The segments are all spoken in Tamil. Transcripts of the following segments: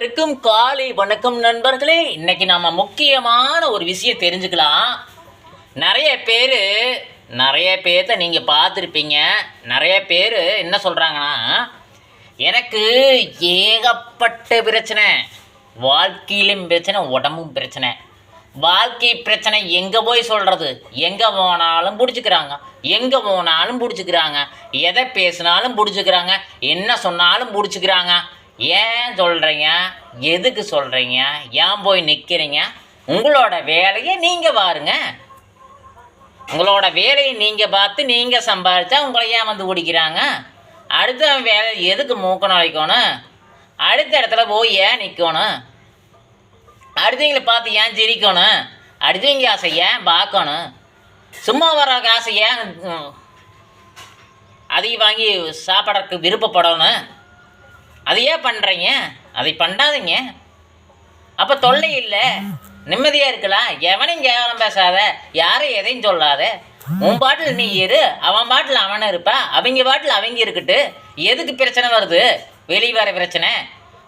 இருக்கும் காலை வணக்கம் நண்பர்களே. இன்னைக்கு நாம முக்கியமான ஒரு விஷயம் தெரிஞ்சுக்கலாம். நிறைய பேர் நிறைய பேர்த்த நீங்கள் பார்த்துருப்பீங்க. நிறைய பேர் என்ன சொல்கிறாங்கன்னா எனக்கு ஏகப்பட்ட பிரச்சனை. வாழ்க்கையிலும் பிரச்சனை உடம்பும் பிரச்சனை. வாழ்க்கை பிரச்சனை எங்கே போய் சொல்கிறது எங்கே போனாலும் பிடிச்சிக்கிறாங்க. எங்கே போனாலும் பிடிச்சிக்கிறாங்க. எதை பேசினாலும் பிடிச்சிக்கிறாங்க. என்ன சொன்னாலும் பிடிச்சிக்கிறாங்க. ஏன் சொல்கிறீங்க எதுக்கு சொல்கிறீங்க ஏன் போய் நிற்கிறீங்க உங்களோட வேலையை நீங்கள் பாருங்க. உங்களோட வேலையை நீங்கள் பார்த்து நீங்கள் சம்பாதிச்சா உங்களை ஏன் வந்து பிடிக்கிறாங்க? அடுத்த வேலை எதுக்கு மூக்க நுழைக்கணும் அடுத்த இடத்துல போய் ஏன் நிற்கணும் அடுத்தவங்களை பார்த்து ஏன் சிரிக்கணும்? அடுத்தவங்க ஆசை ஏன் பார்க்கணும்? சும்மா வர காசை ஏன் அதையும் வாங்கி சாப்பிட்றதுக்கு விருப்பப்படணும்? அது ஏன் பண்ணுறீங்க அதை பண்ணாதீங்க. அப்போ தொல்லை இல்லை. நிம்மதியாக இருக்கலாம். எவனையும் கேவலம் பேசாத. யாரும் எதையும் சொல்லாத. உன் பாட்டில் நீ இரு. அவன் பாட்டில் அவன் இருப்பா. அவங்க பாட்டில் அவங்க இருக்கட்டு. எதுக்கு பிரச்சனை வருது? வெளியே வர பிரச்சனை.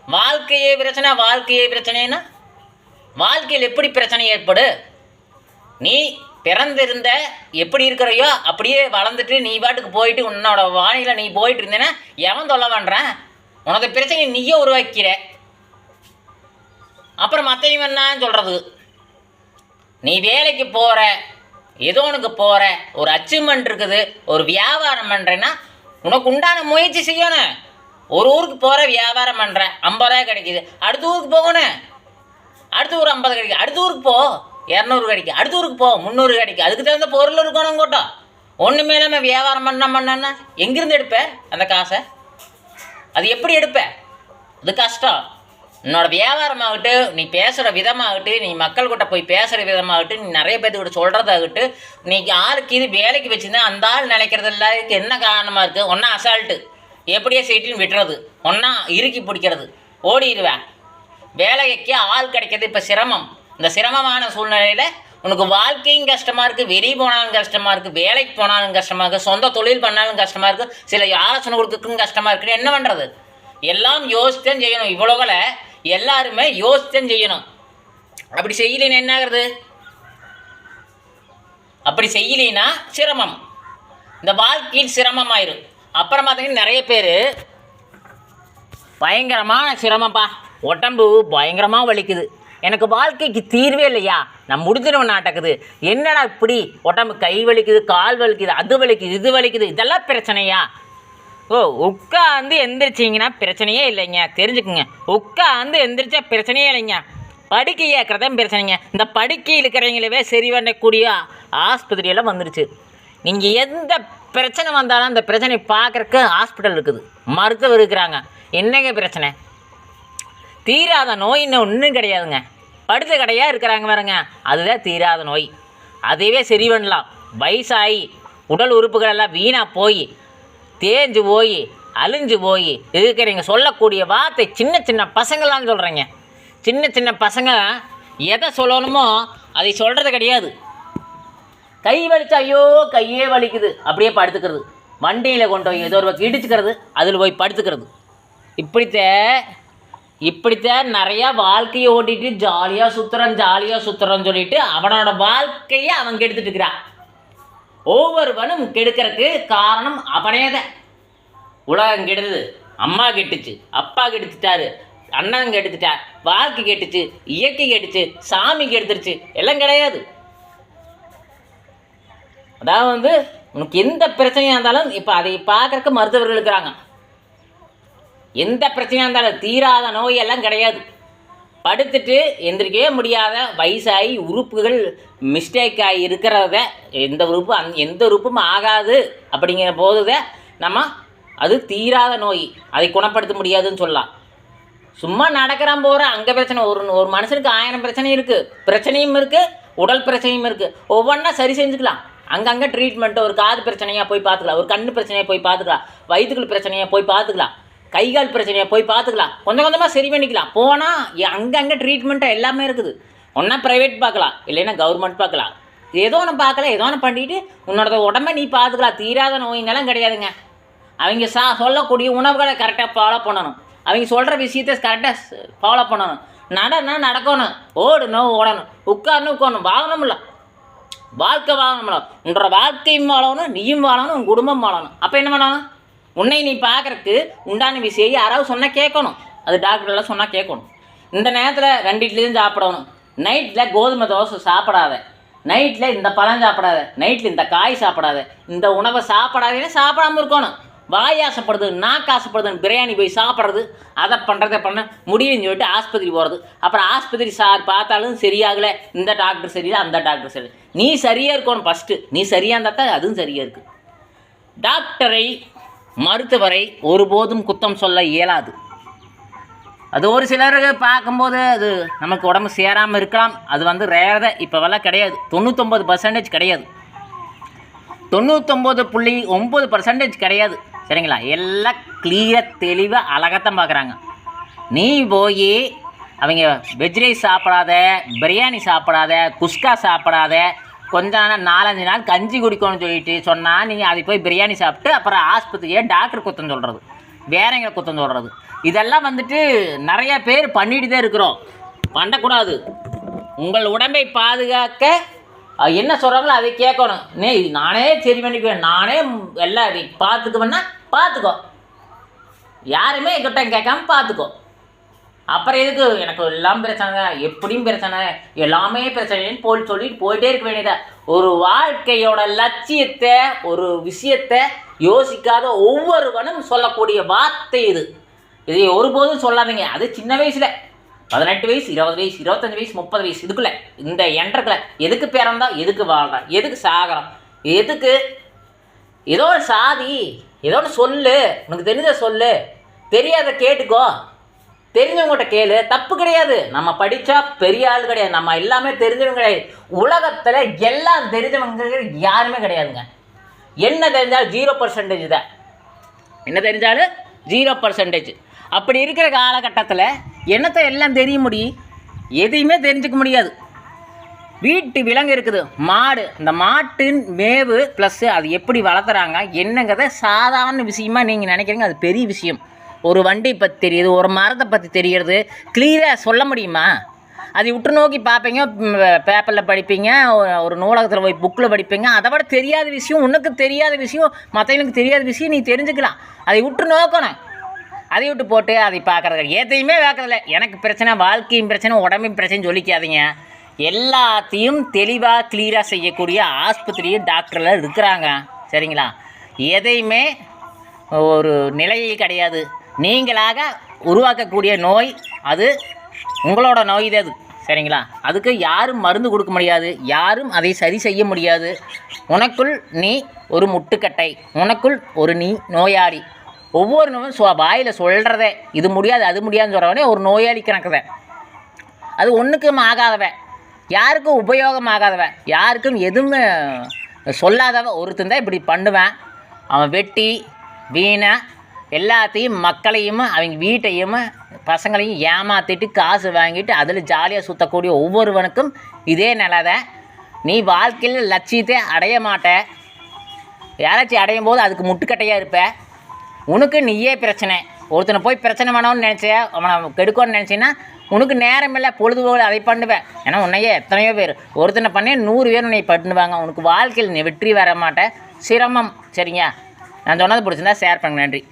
வாழ்க்கையே பிரச்சனை வாழ்க்கையே பிரச்சனைனா வாழ்க்கையில் எப்படி பிரச்சனை ஏற்படு? நீ பிறந்திருந்த எப்படி இருக்கிறையோ அப்படியே வளர்ந்துட்டு நீ பாட்டுக்கு போயிட்டு உன்னோட வானிலை நீ போயிட்டு இருந்தேன்னா எவன் தொல்லை பண்ணுறான் உனக்கு பிரச்சனை நீயே உருவாக்கிற அப்புறம் மற்றையும் என்ன சொல்கிறது நீ வேலைக்கு போகிற ஏதோ உனக்கு போகிற ஒரு அச்சீவ்மெண்ட் இருக்குது ஒரு வியாபாரம் பண்ணுறேன்னா உனக்கு உண்டான முயற்சி செய்யணும். ஒரு ஊருக்கு போகிற வியாபாரம் பண்ணுறேன் ஐம்பது ரூபா கிடைக்குது அடுத்த ஊருக்கு போகணும். அடுத்த ஊர் ஐம்பது கிடைக்கும் அடுத்த ஊருக்கு போ. இரநூறு கிடைக்கும் அடுத்த ஊருக்கு போ முந்நூறு கிடைக்கும் அதுக்கு தகுந்த பொருள் இருக்கணும் கூட்டம் ஒன்றுமே இல்லாமல் வியாபாரம் பண்ண பண்ணா. எங்கேருந்து எடுப்ப அந்த காசை? அது எப்படி எடுப்ப? அது கஷ்டம். உன்னோட வியாபாரமாகட்டும் நீ பேசுகிற விதமாகட்டும் நீ மக்கள் கிட்ட போய் பேசுகிற விதமாகட்டு நீ நிறைய பேர்த்துக்கிட்ட சொல்கிறதாகட்டும் நீ ஆளுக்கு இது வேலைக்கு வச்சுருந்தா அந்த ஆள் நினைக்கிறது எல்லாத்துக்கு என்ன காரணமாக இருக்குது ஒன்றா அசால்ட்டு எப்படியே சீட்டுன்னு விட்டுறது. ஒன்றா இறுக்கி பிடிக்கிறது. ஓடிடுவேன் வேலைக்கு ஆள் கிடைக்கிறது இப்போ சிரமம். இந்த சிரமமான சூழ்நிலையில் உனக்கு வாழ்க்கையும் கஷ்டமாக இருக்குது வெளியே போனாலும் கஷ்டமாக இருக்குது வேலைக்கு போனாலும் கஷ்டமாக இருக்குது சொந்த தொழில் பண்ணாலும் கஷ்டமாக இருக்குது சில ஆலோசனை கொடுக்கறதுக்கும் கஷ்டமாக இருக்குன்னு என்ன பண்ணுறது எல்லாம் யோசித்தேன் செய்யணும். இவ்வளோகளை எல்லாருமே யோசித்தேன் செய்யணும். அப்படி செய்யலைன்னா என்ன ஆகுறது? அப்படி செய்யலைன்னா சிரமம். இந்த வாழ்க்கையில் சிரமமாயிரும். அப்புறம் பார்த்தீங்கன்னா நிறைய பேர் பயங்கரமான சிரமப்பா உடம்பு பயங்கரமாக வலிக்குது. எனக்கு வாழ்க்கைக்கு தீர்வே இல்லையா? நான் முடிஞ்சிருவன் நாட்டக்குது. என்னடா இப்படி? உடம்பு கை வலிக்குது கால் வலிக்குது அது வலிக்குது இது வலிக்குது இதெல்லாம் பிரச்சனையா? ஓ உட்காந்து எந்திரிச்சிங்கன்னா பிரச்சனையே இல்லைங்க. தெரிஞ்சுக்குங்க. உட்காந்து எந்திரிச்சா பிரச்சனையே இல்லைங்க. படுக்கை ஏற்கிறதான் பிரச்சனைங்க. இந்த படுக்கை இருக்கிறவங்களவே சரி பண்ணக்கூடிய ஆஸ்பத்திரியெல்லாம் வந்துருச்சு. நீங்கள் எந்த பிரச்சனை வந்தாலும் அந்த பிரச்சனை பார்க்குறக்கு ஹாஸ்பிட்டல் இருக்குது. மருத்துவர் இருக்கிறாங்க. என்னங்க பிரச்சனை? தீராத நோயின்னு ஒன்றும் கிடையாதுங்க. படுத்த கடையாக இருக்கிறாங்க பாருங்க. அதுதான் தீராத நோய். அதையவே சரி பண்ணலாம் வயசாகி உடல் உறுப்புகள் எல்லாம் வீணாக போய் தேஞ்சு போய் அழிஞ்சு போய் இதுக்கு நீங்கள் சொல்லக்கூடிய வார்த்தை சின்ன சின்ன பசங்களான்னு சொல்கிறீங்க சின்ன சின்ன பசங்க எதை சொல்லணுமோ அதை சொல்கிறது கிடையாது. கை வலிச்சா ஐயோ கையே வலிக்குது. அப்படியே படுத்துக்கிறது. வண்டியில் கொண்டு போய் ஏதோ ஒரு பக்கம் இடிச்சுக்கிறது அதில் போய் படுத்துக்கிறது. இப்படித்த இப்படித்தான் நிறையா வாழ்க்கையை ஓட்டிட்டு ஜாலியாக சுற்றுறான் ஜாலியாக சுற்றுறான்னு சொல்லிட்டு அவனோட வாழ்க்கையை அவன் கெடுத்துட்டு இருக்கிறான். ஒவ்வொருவனும் கெடுக்கிறதுக்கு காரணம் அவனே தான் உலகம் கெடுது அம்மா கெட்டுச்சு அப்பா கெடுத்துட்டாரு அண்ணன் கெடுத்துட்டார் வாழ்க்கை கெட்டுச்சு இயற்கை கெட்டுச்சு சாமி கெடுத்துருச்சு எல்லாம் கிடையாது. அதாவது வந்து உனக்கு எந்த பிரச்சனையாக இருந்தாலும் இப்போ அதை பார்க்குறக்கு மருத்துவர்கள் இருக்கிறாங்க. எந்த பிரச்சனையாக இருந்தாலும் தீராத நோயெல்லாம் கிடையாது. படுத்துட்டு எந்திரிக்கவே முடியாத வயசாகி உறுப்புகள் மிஸ்டேக் ஆகி இருக்கிறத எந்த உறுப்பு அந் எந்த உறுப்பும் ஆகாது அப்படிங்கிற போது நம்ம அது தீராத நோய் அதை குணப்படுத்த முடியாதுன்னு சொல்லலாம். சும்மா நடக்கிறான் போகிற அங்கே பிரச்சனை ஒரு ஒரு மனுஷனுக்கு ஆயிரம் பிரச்சனை இருக்குது பிரச்சனையும் இருக்குது உடல் பிரச்சனையும் இருக்குது ஒவ்வொன்றா சரி செஞ்சுக்கலாம். அங்கங்கே ட்ரீட்மெண்ட்டு ஒரு காது பிரச்சனையாக போய் பார்த்துக்கலாம். ஒரு கண்ணு பிரச்சனையாக போய் பார்த்துக்கலாம். வயிற்றுக்குள் பிரச்சனையாக போய் பார்த்துக்கலாம். கை கால் பிரச்சனையை? போய் பார்த்துக்கலாம். கொஞ்சம் கொஞ்சமாக சரி பண்ணிக்கலாம். போனால் அங்கங்கே ட்ரீட்மெண்ட்டாக எல்லாமே இருக்குது. ஒன்றா ப்ரைவேட் பார்க்கலாம். இல்லைன்னா கவர்மெண்ட் பார்க்கலாம். ஏதோ ஒன்று பார்க்கலாம் ஏதோ ஒன்று பண்ணிட்டு உன்னோட உடம்ப நீ பார்த்துக்கலாம். தீராத நோயினெல்லாம் கிடையாதுங்க. அவங்க சா சொல்லக்கூடிய உணவுகளை கரெக்டாக ஃபாலோ பண்ணணும். அவங்க சொல்கிற விஷயத்தை கரெக்டாக ஃபாலோ பண்ணணும். நடனா நடக்கணும். ஓடணும் ஓடணும். உட்காரணும் உட்காரணும். வாழணும்ல வாழ்க்கை வாழணும்ல உன்னோட வாழ்க்கையும் வாழணும் நீயும் வாழணும் உன் குடும்பம் வாழணும். அப்போ என்ன பண்ணணும்? உன்னை நீ பார்க்கறக்கு உண்டான விஷயம் யாராவது சொன்னால் கேட்கணும். அது டாக்டர்லாம் சொன்னால் கேட்கணும். இந்த நேரத்தில் ரெண்டு இட்லியும் சாப்பிடணும். நைட்டில் கோதுமை தோசை சாப்பிடாத. நைட்டில் இந்த பழம் சாப்பிடாத. நைட்டில் இந்த காய் சாப்பிடாத. இந்த உணவை சாப்பிடாதேன்னு சாப்பிடாம இருக்கணும். வாய் ஆசைப்படுது நாக்கு ஆசைப்படுதுன்னு பிரியாணி போய் சாப்பிட்றது அதை பண்ணுறதை பண்ண முடியும்னு சொல்லிட்டு ஆஸ்பத்திரி போகிறது அப்புறம் ஆஸ்பத்திரி சார் பார்த்தாலும் சரியாகலை இந்த டாக்டர் சரியில்லை அந்த டாக்டர் சரி நீ சரியாக இருக்கணும் ஃபஸ்ட்டு நீ சரியாக இருந்தால் தான் அதுவும் சரியாக இருக்குது டாக்டரை மருத்துவரை ஒருபோதும் குத்தம் சொல்ல இயலாது. அது ஒரு சிலருக்கு பார்க்கும்போது அது நமக்கு உடம்பு சேராமல் இருக்கலாம். அது வந்து ரேரத இப்போவெல்லாம் கிடையாது. தொண்ணூத்தொம்பது பர்சன்டேஜ் கிடையாது. தொண்ணூத்தொம்பது புள்ளி ஒம்பது பர்சன்டேஜ் கிடையாது. சரிங்களா? எல்லாம் கிளியராக தெளிவாக அழகத்தான் பார்க்குறாங்க. நீ போய் அவங்க வெஜ் ரைஸ் சாப்பிடாத பிரியாணி சாப்பிடாத குஸ்கா சாப்பிடாத கொஞ்ச நாள் நாலஞ்சு நாள் கஞ்சி குடிக்கணும்னு சொல்லிட்டு சொன்னால் நீங்கள் அதை போய் பிரியாணி சாப்பிட்டு அப்புறம் ஆஸ்பத்திரியை டாக்டர் குத்தம் சொல்கிறது வேறங்க குத்தம் சொல்கிறது இதெல்லாம் வந்துட்டு நிறைய பேர் பண்ணிட்டு தான் இருக்கிறோம். பண்ணக்கூடாது. உங்கள் உடம்பை பாதுகாக்க என்ன சொல்கிறாங்களோ அதை கேட்கணும். நே இது நானே சரி பண்ணிக்குவேன். நானே எல்லாம் பார்த்துக்குவேன்னா பார்த்துக்கோ. யாருமே என்கிட்ட கேட்காம பார்த்துக்கோ. அப்புறம் எதுக்கு? எனக்கு எல்லாம் பிரச்சனை எப்படியும் பிரச்சனை. எல்லாமே பிரச்சனைன்னு போல் சொல்லிட்டு போயிட்டே இருக்க வேண்டியதா ஒரு வாழ்க்கையோட லட்சியத்தை ஒரு விஷயத்தை யோசிக்காத ஒவ்வொருவனும் சொல்லக்கூடிய வார்த்தை இது. இதை ஒருபோதும் சொல்லாதீங்க. அது சின்ன வயசுல. பதினெட்டு வயசு இருபது வயசு இருபத்தஞ்சு வயசு முப்பது வயசு இதுக்குள்ள இந்த எண்டருக்குள்ள. எதுக்கு பிறந்தா எதுக்கு வாழ்றான் எதுக்கு சாகிறோம் எதுக்கு? ஏதோ சாதி ஏதோ ஒன்று சொல்லு. உனக்கு தெரிஞ்ச சொல்லு. தெரியாத கேட்டுக்கோ. தெரிஞ்சவங்ககிட்ட கேளு. தப்பு கிடையாது. நம்ம படித்தா பெரிய ஆள் கிடையாது. நம்ம எல்லாமே தெரிஞ்சவங்க கிடையாது. உலகத்தில் எல்லாம் தெரிஞ்சவங்க யாருமே கிடையாதுங்க. என்ன தெரிஞ்சாலும் ஜீரோ பர்சன்டேஜ் தான். என்ன தெரிஞ்சாலும் ஜீரோ பர்சன்டேஜ் அப்படி இருக்கிற காலகட்டத்தில் என்னத்தை எல்லாம் தெரிய முடியும்? எதையுமே தெரிஞ்சுக்க முடியாது. வீட்டு விலங்கு இருக்குது. மாடு. இந்த மாட்டின் மேவு ப்ளஸ்ஸு அது எப்படி வளர்த்துறாங்க? என்னங்கிறத சாதாரண விஷயமா நீங்கள் நினைக்கிறீங்க. அது பெரிய விஷயம். ஒரு வண்டி பற்றி தெரியுது ஒரு மரத்தை பற்றி தெரியறது கிளியராக சொல்ல முடியுமா? அதை உற்று நோக்கி பார்ப்பீங்க பேப்பரில் படிப்பீங்க ஒரு- நூலகத்தில் போய் புக்கில் படிப்பீங்க. அதை விட தெரியாத விஷயம் உனக்கு தெரியாத விஷயம் மற்றவங்களுக்கு தெரியாத விஷயம் நீ தெரிஞ்சுக்கலாம். அதை உற்று நோக்கணும். அதை விட்டு போட்டு அதை பார்க்குறது எதையுமே பார்க்குறதில்ல. எனக்கு பிரச்சனை வாழ்க்கையும் பிரச்சனை உடம்பும் பிரச்சனை சொல்லிக்காதீங்க. எல்லாத்தையும் தெளிவாக கிளியராக செய்யக்கூடிய ஆஸ்பத்திரியும் டாக்டரில் இருக்கிறாங்க. சரிங்களா? எதையுமே ஒரு நிலையில் கிடையாது. நீங்களாக உருவாக்கக்கூடிய நோய் அது உங்களோட நோய் தான் அது. சரிங்களா? அதுக்கு யாரும் மருந்து கொடுக்க முடியாது. யாரும் அதை சரி செய்ய முடியாது. உனக்குள் நீ ஒரு முட்டுக்கட்டை உனக்குள் ஒரு நீ நோயாளி. ஒவ்வொரு நோயும் சொ வாயில் சொல்கிறதே இது முடியாது அது முடியாதுன்னு சொல்கிறவனே ஒரு நோயாளி கணக்குத அது ஒன்றுக்கும் ஆகாதவன் யாருக்கும் உபயோகம் ஆகாதவ. யாருக்கும் எதுவுமே சொல்லாதவன் ஒருத்தன் தான் இப்படி பண்ணுவேன். அவன் வெட்டி வீணை எல்லாத்தையும் மக்களையும் அவங்க வீட்டையும் பசங்களையும் ஏமாற்றிட்டு காசு வாங்கிட்டு அதில் ஜாலியாக சுற்றக்கூடிய ஒவ்வொருவனுக்கும் இதே நிலை தான் நீ வாழ்க்கையில் லட்சியத்தை அடைய மாட்ட. யாராச்சும் அடையும் போது அதுக்கு முட்டுக்கட்டையாக இருப்ப. உனக்கு நீயே பிரச்சனை. ஒருத்தனை போய் பிரச்சனை பண்ணணும்னு நினச்ச அவனை கெடுக்கணும்னு நினச்சின்னா உனக்கு நேரம் இல்லை பொழுதுபோல் அதை பண்ணுவேன் ஏன்னா உன்னையே எத்தனையோ பேர். ஒருத்தனை பண்ணி நூறு பேர் உன்னை பண்ணுவாங்க. உனக்கு வாழ்க்கையில் நீ வெற்றி வர மாட்டேன் சிரமம். சரிங்க நான் சொன்னது பிடிச்சிருந்தா ஷேர் பண்ணுங்க. நன்றி.